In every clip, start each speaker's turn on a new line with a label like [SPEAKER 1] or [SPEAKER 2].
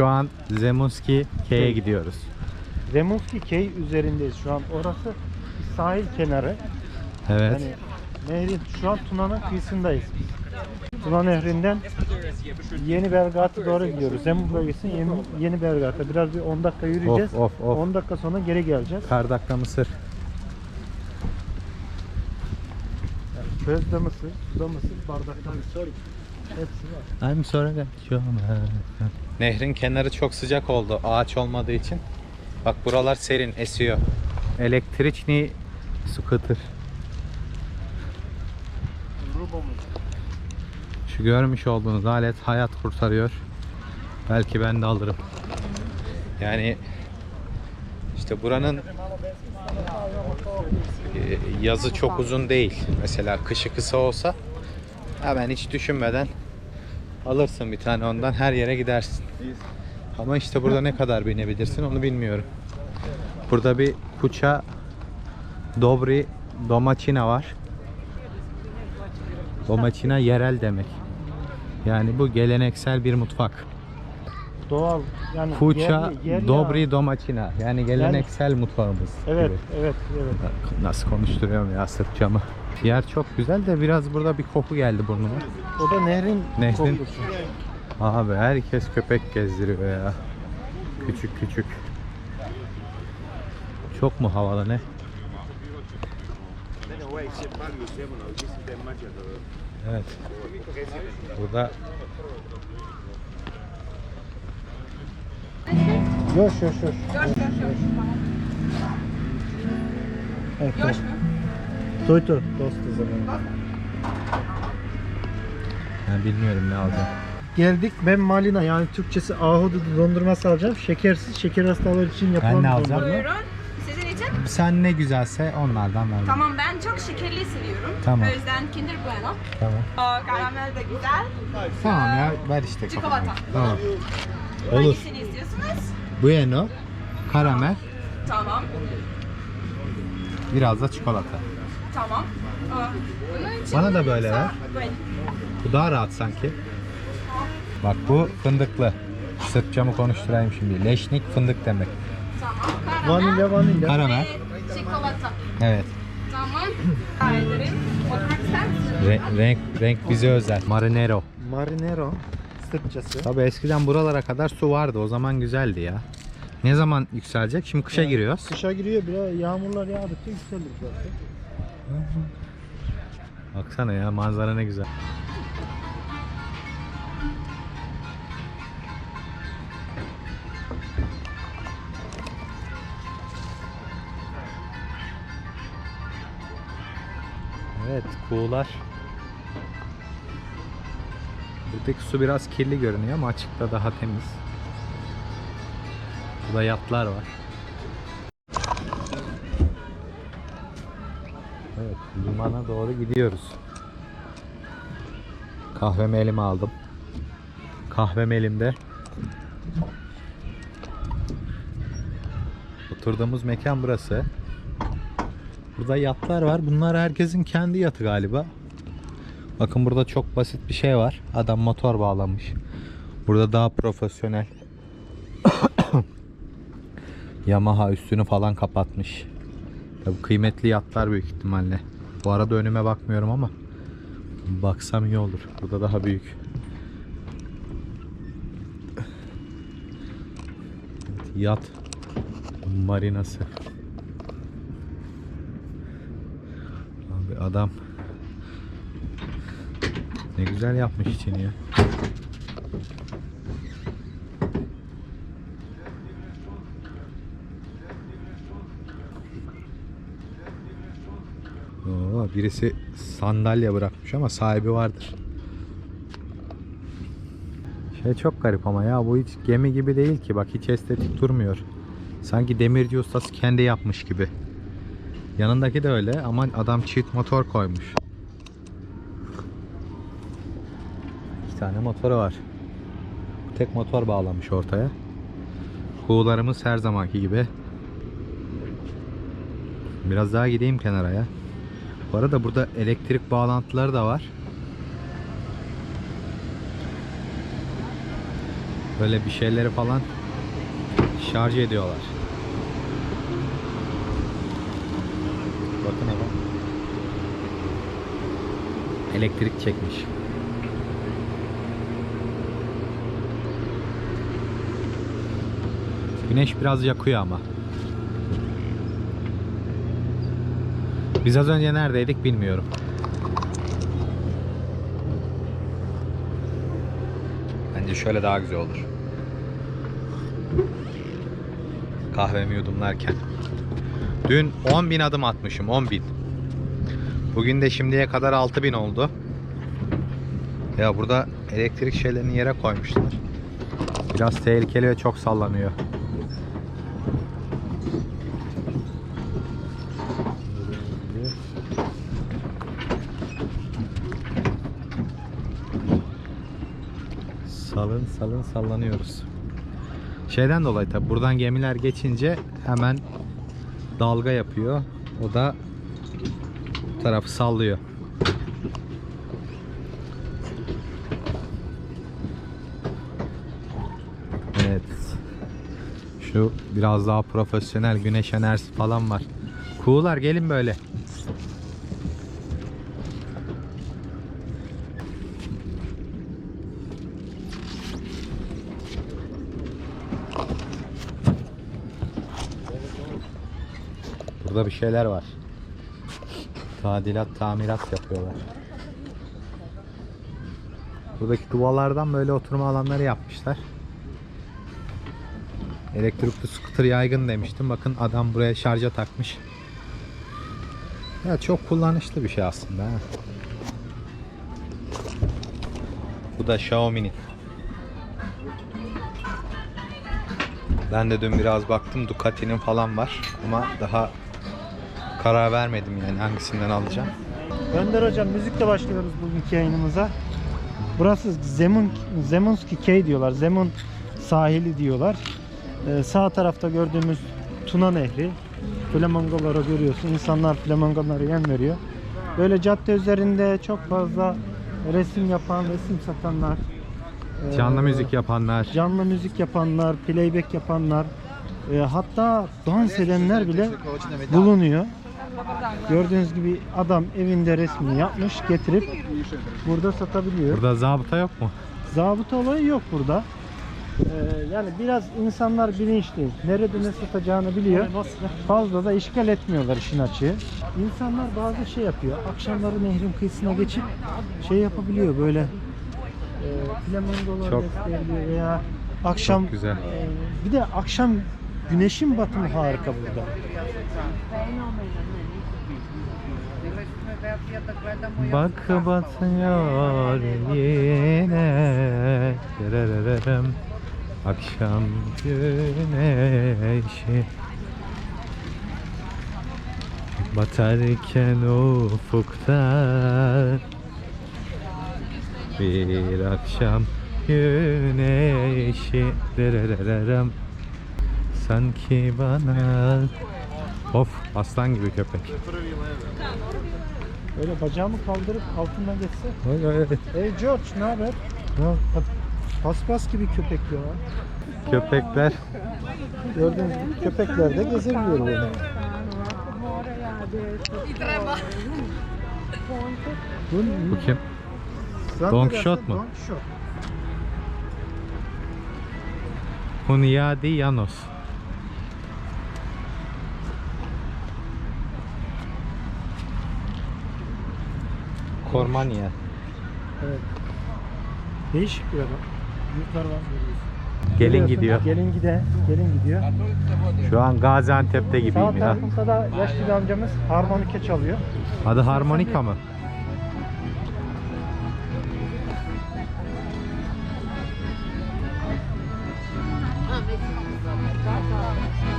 [SPEAKER 1] Şu an Zemunski K'ye gidiyoruz.
[SPEAKER 2] Zemunski Key üzerindeyiz şu an. Orası bir sahil kenarı.
[SPEAKER 1] Evet.
[SPEAKER 2] Yani nehrin şu an Tuna'nın kıyısındayız. Tuna Nehri'nden Yeni Belgat'a doğru gidiyoruz. Zemun bölgesi Yeni, Yeni Belgat'a. Biraz bir 10 dakika yürüyeceğiz.
[SPEAKER 1] Of, of, of.
[SPEAKER 2] 10 dakika sonra geri geleceğiz.
[SPEAKER 1] Kardakta mısır.
[SPEAKER 2] Yani közde mısır, suda mısır, bardakta mısır.
[SPEAKER 1] I'm sorry Nehrin kenarı çok sıcak oldu ağaç olmadığı için. Bak buralar serin esiyor. Elektriçni scooter. Şu görmüş olduğunuz alet hayat kurtarıyor. Belki ben de alırım. Yani işte buranın e, yazı çok uzun değil. Mesela kışı kısa olsa hemen hiç düşünmeden alırsın bir tane ondan her yere gidersin. Ama işte burada ne kadar binebilirsin onu bilmiyorum. Burada bir Kuça Dobri Domaçina var. Domaçina yerel demek. Yani bu geleneksel bir mutfak.
[SPEAKER 2] Doğal yani yerli- yerli
[SPEAKER 1] Dobri
[SPEAKER 2] ağaç.
[SPEAKER 1] Domaçina. Yani geleneksel mutfağımız.
[SPEAKER 2] Evet,
[SPEAKER 1] gibi.
[SPEAKER 2] evet, evet.
[SPEAKER 1] Nasıl konuşturuyorum ya Sırpçamı. Yer çok güzel de biraz burada bir koku geldi burnuma.
[SPEAKER 2] O da nehrin,
[SPEAKER 1] Nehrin-
[SPEAKER 2] kokusu.
[SPEAKER 1] Abi herkes köpek gezdiriyor ya. Küçük küçük. Çok mu havalı ne? Evet. Burada
[SPEAKER 2] Yoş, yoş, yoş. Evet,
[SPEAKER 3] Yoş mu?
[SPEAKER 2] Toyto dostu zamanı.
[SPEAKER 1] ben bilmiyorum ne alacağım.
[SPEAKER 2] Geldik. Ben malina yani Türkçesi ahududu dondurması alacağım. Şekersiz şeker hastaları için yapılan
[SPEAKER 1] ne
[SPEAKER 2] bir
[SPEAKER 1] alacağım?
[SPEAKER 2] dondurma.
[SPEAKER 3] Buyurun. Sizin için?
[SPEAKER 1] Sen ne güzelse onlardan ver.
[SPEAKER 3] Tamam ben çok şekerli seviyorum.
[SPEAKER 1] Tamam.
[SPEAKER 3] O yüzden Kinder Bueno.
[SPEAKER 1] Tamam.
[SPEAKER 3] Aa, karamel de güzel.
[SPEAKER 1] Tamam ya ver işte
[SPEAKER 3] Çikolata.
[SPEAKER 1] kafana. Tamam. Olur.
[SPEAKER 3] Hangisini istiyorsunuz?
[SPEAKER 1] Bueno, karamel,
[SPEAKER 3] Tamam.
[SPEAKER 1] biraz da çikolata.
[SPEAKER 3] Tamam. İçin
[SPEAKER 1] Bana da böyle ver.
[SPEAKER 3] Böyle.
[SPEAKER 1] Bu daha rahat sanki. Bak bu fındıklı. Sırpçamı konuşturayım şimdi. Leşnik fındık demek.
[SPEAKER 3] Tamam. Karamel.
[SPEAKER 2] Vanilya vanilya.
[SPEAKER 1] Karamel.
[SPEAKER 3] Ve çikolata.
[SPEAKER 1] Evet.
[SPEAKER 3] Tamam. Rica ederim. Oturmak ister misiniz?
[SPEAKER 1] Re- renk renk bize özel. Marinero.
[SPEAKER 2] Marinero Sırpçası.
[SPEAKER 1] Tabii eskiden buralara kadar su vardı. O zaman güzeldi ya. Ne zaman yükselecek? Şimdi kışa giriyoruz.
[SPEAKER 2] Kışa giriyor biraz yağmurlar yağdıkça yükselir zaten.
[SPEAKER 1] Baksana ya manzara ne güzel. Evet, kuğular. Buradaki su biraz kirli görünüyor ama açıkta daha temiz. Burada yatlar var. Evet, limana doğru gidiyoruz. Kahvemi elime aldım. Kahvem elimde. Oturduğumuz mekan burası. Burada yatlar var. Bunlar herkesin kendi yatı galiba. Bakın burada çok basit bir şey var. Adam motor bağlamış. Burada daha profesyonel. Yamaha üstünü falan kapatmış. Tabii kıymetli yatlar büyük ihtimalle. Bu arada önüme bakmıyorum ama baksam iyi olur. Burada daha büyük. Yat marinası. Abi adam ne güzel yapmış içini ya. Oo, birisi sandalye bırakmış ama sahibi vardır. Şey çok garip ama ya bu hiç gemi gibi değil ki bak hiç estetik durmuyor. Sanki demirci ustası kendi yapmış gibi. Yanındaki de öyle ama adam çift motor koymuş. İki tane motoru var. Tek motor bağlamış ortaya. Kuğularımız her zamanki gibi. Biraz daha gideyim kenara ya. Bu arada burada elektrik bağlantıları da var. Böyle bir şeyleri falan şarj ediyorlar. Bakın ama. Elektrik çekmiş. Güneş biraz yakıyor ama. Biz az önce neredeydik bilmiyorum. Bence şöyle daha güzel olur. Kahvemi yudumlarken. Dün 10.000 adım atmışım 10.000. Bugün de şimdiye kadar 6.000 oldu. Ya burada elektrik şeylerini yere koymuşlar. Biraz tehlikeli ve çok sallanıyor. Salın salın sallanıyoruz. Şeyden dolayı tabi buradan gemiler geçince hemen dalga yapıyor. O da bu tarafı sallıyor. Evet. Şu biraz daha profesyonel güneş enerjisi falan var. Kuğular gelin böyle. Burada bir şeyler var. Tadilat, tamirat yapıyorlar. Buradaki duvalardan böyle oturma alanları yapmışlar. Elektrikli scooter yaygın demiştim. Bakın adam buraya şarja takmış. Ya çok kullanışlı bir şey aslında. ha. Bu da Xiaomi'nin. Ben de dün biraz baktım Ducati'nin falan var ama daha karar vermedim yani hangisinden alacağım.
[SPEAKER 2] Önder Hocam müzikle başlıyoruz bugünkü yayınımıza. Burası Zemun, Zemunski Key diyorlar. Zemun sahili diyorlar. Ee, sağ tarafta gördüğümüz Tuna Nehri. Flamingoları görüyorsun. İnsanlar flamingolara yem veriyor. Böyle cadde üzerinde çok fazla resim yapan, resim satanlar. e,
[SPEAKER 1] Canlı müzik yapanlar.
[SPEAKER 2] Canlı müzik yapanlar, playback yapanlar, e, hatta dans edenler bile bulunuyor. Gördüğünüz gibi adam evinde resmini yapmış, getirip burada satabiliyor.
[SPEAKER 1] Burada zabıta yok mu?
[SPEAKER 2] Zabıta olayı yok burada. Ee, yani biraz insanlar bilinçli. Nerede ne satacağını biliyor. Fazla da işgal etmiyorlar işin açığı. İnsanlar bazı şey yapıyor. Akşamları nehrin kıyısına geçip şey yapabiliyor böyle e, flamingolar
[SPEAKER 1] Çok-
[SPEAKER 2] besleyebiliyor veya akşam
[SPEAKER 1] Çok güzel.
[SPEAKER 2] e, bir de akşam güneşin batımı harika burada.
[SPEAKER 1] Bak batıyor yine Akşam güneşi Batarken ufukta Bir akşam güneşi Derererem Sanki bana Of aslan gibi köpek
[SPEAKER 2] Böyle bacağımı kaldırıp altından geçse.
[SPEAKER 1] Oy, oy, oy.
[SPEAKER 2] Hey George ne haber? Paspas gibi köpek ya.
[SPEAKER 1] Köpekler
[SPEAKER 2] Gördüğünüz gibi köpekler de gezebiliyor böyle. Bu,
[SPEAKER 1] kim? Don Quixote mu?
[SPEAKER 2] Don Quixote.
[SPEAKER 1] Hunyadi Janos. Kormanya.
[SPEAKER 2] Evet. Değişik bir adam. Var.
[SPEAKER 1] Gelin
[SPEAKER 2] Görüyorsun,
[SPEAKER 1] gidiyor.
[SPEAKER 2] Gelin gide, gelin gidiyor.
[SPEAKER 1] Şu an Gaziantep'te
[SPEAKER 2] Sağ
[SPEAKER 1] gibiyim ya.
[SPEAKER 2] tarafında da yaşlı bir amcamız harmonike çalıyor.
[SPEAKER 1] Adı harmonika mı?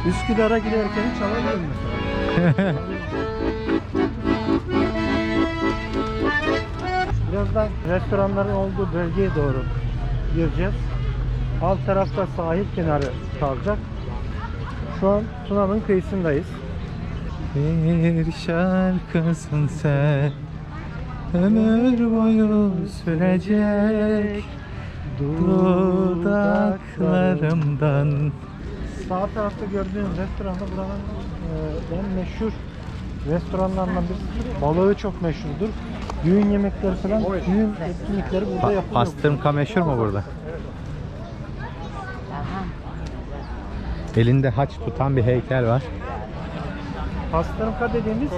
[SPEAKER 2] Üsküdar'a giderken çalabiliyor mesela. Birazdan restoranların olduğu bölgeye doğru gireceğiz. Alt tarafta sahil kenarı kalacak. Şu an Tuna'nın kıyısındayız.
[SPEAKER 1] Bir şarkısın sen Ömür boyu sürecek Dudaklarımdan
[SPEAKER 2] Sağ tarafta gördüğünüz restoranda buranın e, en meşhur restoranlarından birisi. Balığı çok meşhurdur. Düğün yemekleri falan, düğün etkinlikleri burada
[SPEAKER 1] Pa-
[SPEAKER 2] yapılıyor.
[SPEAKER 1] pastırma meşhur mu burada? Elinde haç tutan bir heykel var.
[SPEAKER 2] Pastırma dediğimiz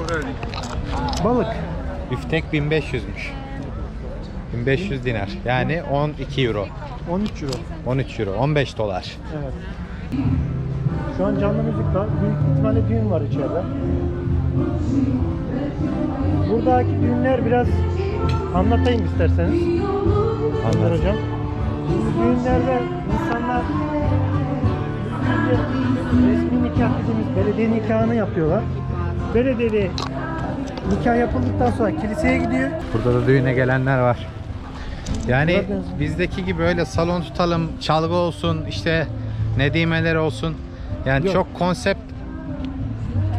[SPEAKER 2] balık.
[SPEAKER 1] Üftek 1500'müş. 1500 dinar. Yani 12 euro.
[SPEAKER 2] 13 euro.
[SPEAKER 1] 13 euro. 15 dolar.
[SPEAKER 2] Evet. Şu an canlı müzik var. Büyük ihtimalle düğün var içeride. Buradaki düğünler biraz anlatayım isterseniz.
[SPEAKER 1] Anlat.
[SPEAKER 2] hocam. Bu düğünlerde insanlar resmi nikah dediğimiz belediye nikahını yapıyorlar. Belediyede nikah yapıldıktan sonra kiliseye gidiyor.
[SPEAKER 1] Burada da düğüne gelenler var. Yani bizdeki gibi öyle salon tutalım, çalgı olsun, işte nedimeler olsun. Yani
[SPEAKER 2] Yok.
[SPEAKER 1] çok konsept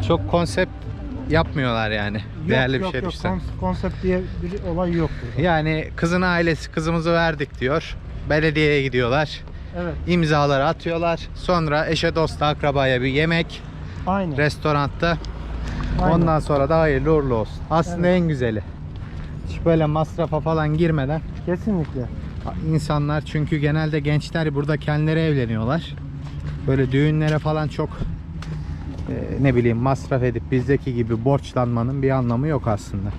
[SPEAKER 1] çok konsept yapmıyorlar yani. Değerli bir şey
[SPEAKER 2] yok,
[SPEAKER 1] düşünsen.
[SPEAKER 2] kons- konsept diye bir olay yok burada.
[SPEAKER 1] Yani kızın ailesi kızımızı verdik diyor. Belediyeye gidiyorlar.
[SPEAKER 2] Evet.
[SPEAKER 1] imzaları atıyorlar. Sonra eşe dosta akrabaya bir yemek
[SPEAKER 2] Aynı.
[SPEAKER 1] restoranda.
[SPEAKER 2] Aynen.
[SPEAKER 1] Ondan sonra da hayırlı uğurlu olsun. Aslında en güzeli. Hiç böyle masrafa falan girmeden
[SPEAKER 2] Kesinlikle.
[SPEAKER 1] insanlar çünkü genelde gençler burada kendileri evleniyorlar. Böyle düğünlere falan çok ne bileyim masraf edip bizdeki gibi borçlanmanın bir anlamı yok aslında.